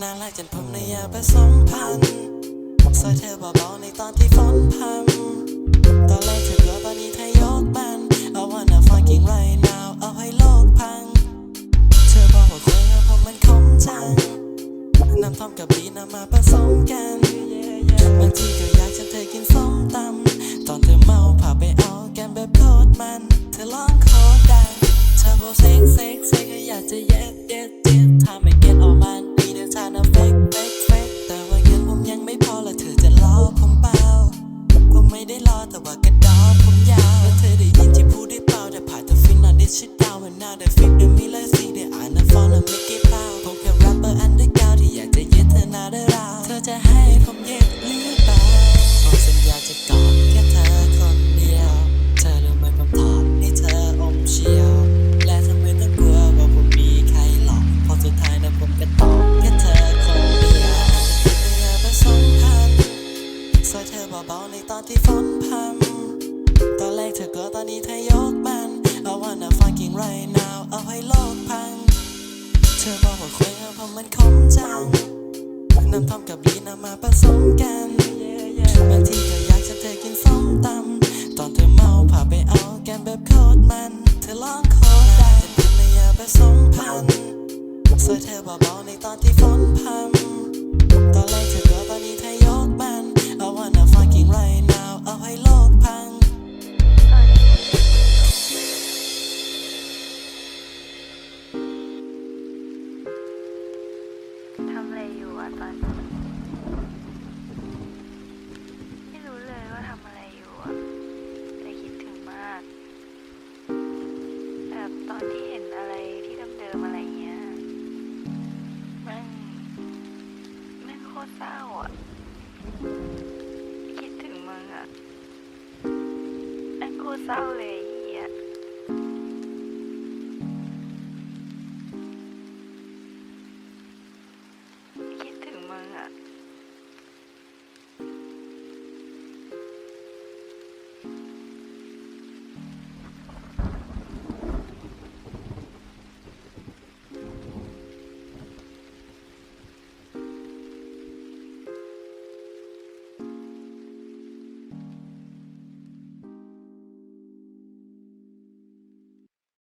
อยากผสมพันธุ์ใส่เธอเบาๆในตอนที่ฝนพรำตอนแรกเธอกลัวตอนนี้เธอยกมัน I wanna fucking right now เอาให้โลกพัง เธอบอกว่าคุยเพราะมันคมจังน้ำท่อมกับบีนำมาผสมกันบางทีก็อยากจะเธอกินส้มตำตอนเธอเมาพาไปเอาแกมแบบโคตรมัน เธอร้องโคตรดังเธอบอกเซ็กเซ็กเซ็กอยากจะเย็ดเย็ดเย็ด รอแต่ว่ากระดอผมยาวแล้วเธอได้ยินที่พูดได้เปล่าแต่ผ่านแต่ฟินนอนได้ชิดดาวน์หน้าได้ฟิกเดี๋ยมีเลยสิได้อ่านนะฟอนนะไม่เก็บเปล่าผมแค่แรปเปอร์อันเดอร์กาวที่อยากจะเยึดเธอหน้าได้ราวเธอจะให้ผมเย็ดหรือเปล่าผมสัญญาจะกอดแค่เธอคนเดียว เธอรู้ไหมผมถอดให้เธออมเชียว และทำไมต้องกลัวว่าผมมีใครหลอกพราะสุดท้ายนะผมก็ตอบแค่เธอ ใส่เธอเบาๆในตอนที่ฝนพรำตอนแรกเธอกลัวตอนนี้เธอยกมัน I wanna fucking right now เอาให้โลกพัง เธอบอกว่าคุยเพราะมันคมจังน้ำท่อมกับบีนำมาผสมกันบางทีก็อยากจะเธอกินส้มตำตอนเธอเมาพาไปเอาแกมแบบโคตรมัน เธอร้องโคตรดังจะเป็นในยาผสมพันธุ์ใส่เธอเบาๆในตอนที่ฝนพร ตอนนี้ไม่รู้เลยว่าทำอะไรอยู่อะแต่คิดถึงมาก แบบตอนที่เห็นอะไรที่เดิมๆอะไรเงี้ยมันมันโคตรเศร้าอะคิดถึงมึงอะมันโคตรเศร้าเลย